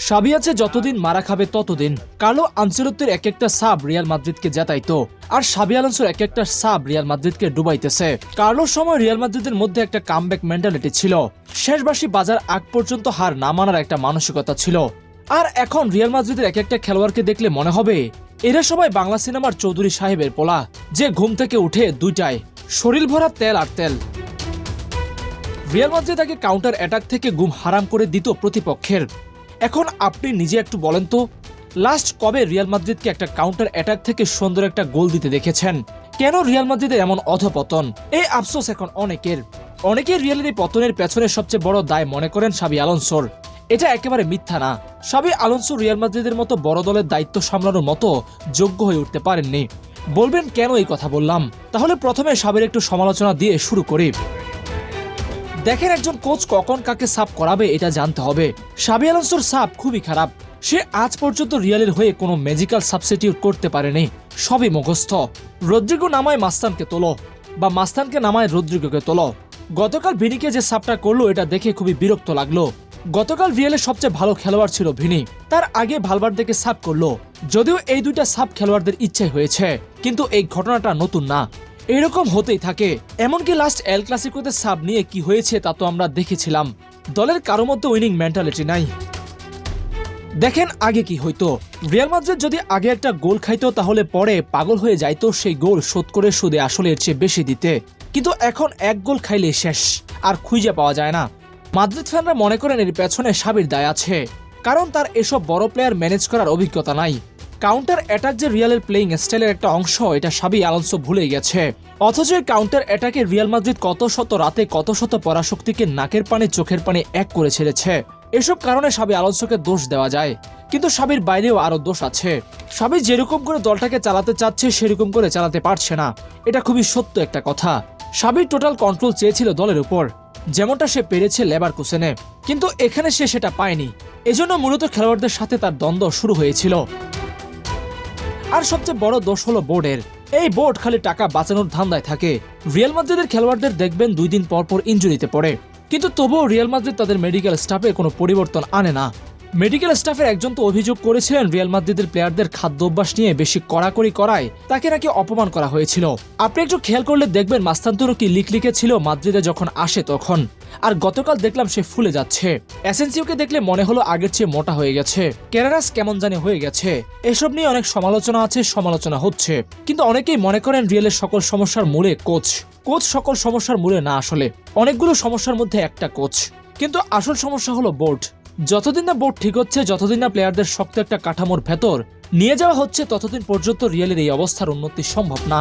সাবি আছে যতদিন মারা খাবে ততদিন। কালো আনচেলত্তির এক একটা সাব রিয়াল মাদ্রিদকে জেতাইতো, আর সাবি আলোনসোর এক একটা সাব রিয়াল মাদ্রিদকে ডুবাইতেছে। কার্লোর সময় রিয়াল মাদ্রিদের মধ্যে একটা কামব্যাক মেন্টালিটি ছিল। শেষবাসী বাজার আগ পর্যন্ত হার না মানার একটা মানসিকতা ছিল। আর এখন রিয়াল মাদ্রিদের এক একটা খেলোয়াড়কে দেখলে মনে হবে, এরা সবাই বাংলা সিনেমার চৌধুরী সাহেবের পোলা, যে ঘুম থেকে উঠে দুইটায়, শরীর ভরা তেল আর তেল। রিয়াল মাদ্রিদ তাকে কাউন্টার অ্যাটাক থেকে গুম হারাম করে দিত প্রতিপক্ষের। এখন আপনি নিজে একটু বলেন তো লাস্ট কবে রিয়াল মাদ্রিদকে একটা কাউন্টার অ্যাটাক থেকে সুন্দর একটা গোল দিতে দেখেছেন? কেন রিয়াল মাদ্রিদের এমন অধপতন? এই আফসোস এখন অনেকের। অনেকে রিয়ালের এই পতনের পেছনে সবচেয়ে বড় দায় মনে করেন সাবি আলোনসোর। এটা একেবারে মিথ্যা না। সাবি আলোনসো রিয়াল মাদ্রিদের মতো বড় দলের দায়িত্ব সামলানোর মতো যোগ্য হয়ে উঠতে পারেননি। বলবেন কেন এই কথা বললাম? তাহলে প্রথমে সাবির একটু সমালোচনা দিয়ে শুরু করি। দেখেন একজন কোচ কখন কাকে সাপ করাবে, এটা জানতে হবে। সাবি আলোনসোর সাপ খুবই খারাপ। সে আজ পর্যন্ত রিয়ালের হয়ে কোনো ম্যাজিক্যাল সাবস্টিটিউট করতে পারেনি। সবই মুখস্থ। রদ্রিগো নামায় মাস্তানকে তোলো, বা মাস্তানকে নামায় রদ্রিগোকে তোলো। গতকাল ভিনিকে যে সাপটা করল, এটা দেখে খুবই বিরক্ত লাগল। গতকাল রিয়ালের সবচেয়ে ভালো খেলোয়াড় ছিল ভিনি। তার আগে ভালভার্দেকে সাপ করল। যদিও এই দুইটা সাপ খেলোয়াড়দের ইচ্ছে হয়েছে, কিন্তু এই ঘটনাটা নতুন না। এরকম হতেই থাকে। এমনকি লাস্ট এল ক্লাসিকোতে সাব নিয়ে কি হয়েছে তা তো আমরা দেখেছিলাম। দলের কারও মধ্যে উইনিং মেন্টালিটি নাই। দেখেন আগে কি হইতো। রিয়াল মাদ্রিদ যদি আগে একটা গোল খাইতো, তাহলে পরে পাগল হয়ে যাইতো সেই গোল শোধ করে সুদে আসলে এর চেয়ে বেশি দিতে। কিন্তু এখন এক গোল খাইলে শেষ, আর খুঁজে পাওয়া যায় না। মাদ্রিদ ফ্যানরা মনে করেন এর পেছনে সাবির দায় আছে। কারণ তার এসব বড় প্লেয়ার ম্যানেজ করার অভিজ্ঞতা নাই। কাউন্টার অ্যাটাক যে রিয়ালের প্লেইং স্টাইলের একটা অংশ, এটা সাবি আলোনসো ভুলে গেছে। অথচ কাউন্টার অ্যাটাকে রিয়াল মাদ্রিদ কত শত রাতে কত শত পরাশক্তিকে নাকের পানি, চোখের পানি এক করে ছেড়েছে। এসব কারণে সাবি আলোনসোকে দোষ দেওয়া যায়। কিন্তু সাবির বাইরেও আরও দোষ আছে। সাবি যেরকম করে দলটাকে চালাতে চাচ্ছে, সেরকম করে চালাতে পারছে না। এটা খুবই সত্য একটা কথা। সাবির টোটাল কন্ট্রোল চেয়েছিল দলের উপর। যেমনটা সে পেরেছে লেবার কুসেনে কিন্তু এখানে সে সেটা পায়নি। এজন্য মূলত খেলোয়াড়দের সাথে তার দ্বন্দ্ব শুরু হয়েছিল। আর সবচেয়ে বড় দোষ হলো বোর্ডের। এই বোর্ড খালি টাকা বাঁচানোর ধান্দায় থাকে। রিয়াল মাদ্রিদের খেলোয়াড়দের দেখবেন দুই দিন পর পর ইঞ্জুরিতে পড়ে। কিন্তু তবুও রিয়াল মাদ্রিদ তাদের মেডিকেল স্টাফে কোনো পরিবর্তন আনে না। মেডিকেল স্টাফের একজন তো অভিযোগ করেছিলেন রিয়াল মাদ্রিদের প্লেয়ারদের খাদ্য অভ্যাস নিয়ে বেশি কড়াকড়ি করায় তাকে নাকি অপমান করা হয়েছিল। আপনি একটু খেয়াল করলে দেখবেন মাস্তান্তরও কি লিক লিখে ছিল মাদ্রিদে যখন আসে তখন। আর গতকাল দেখলাম সে ফুলে যাচ্ছে। অ্যাসেন্সিওকে দেখলে মনে হলো আগের চেয়ে মোটা হয়ে গেছে। কেরারাস কেমন জানি হয়ে গেছে। এসব নিয়ে অনেক সমালোচনা আছে, সমালোচনা হচ্ছে। কিন্তু অনেকেই মনে করেন রিয়েলের সকল সমস্যার মূলে কোচ। কোচ সকল সমস্যার মূলে না আসলে। অনেকগুলো সমস্যার মধ্যে একটা কোচ। কিন্তু আসল সমস্যা হলো বোর্ড। যতদিন না বোর্ড ঠিক হচ্ছে, যতদিন না প্লেয়ারদের শক্ত একটা কাঠামোর ভেতর নিয়ে যাওয়া হচ্ছে, ততদিন পর্যন্ত রিয়েলের এই অবস্থার উন্নতি সম্ভব না।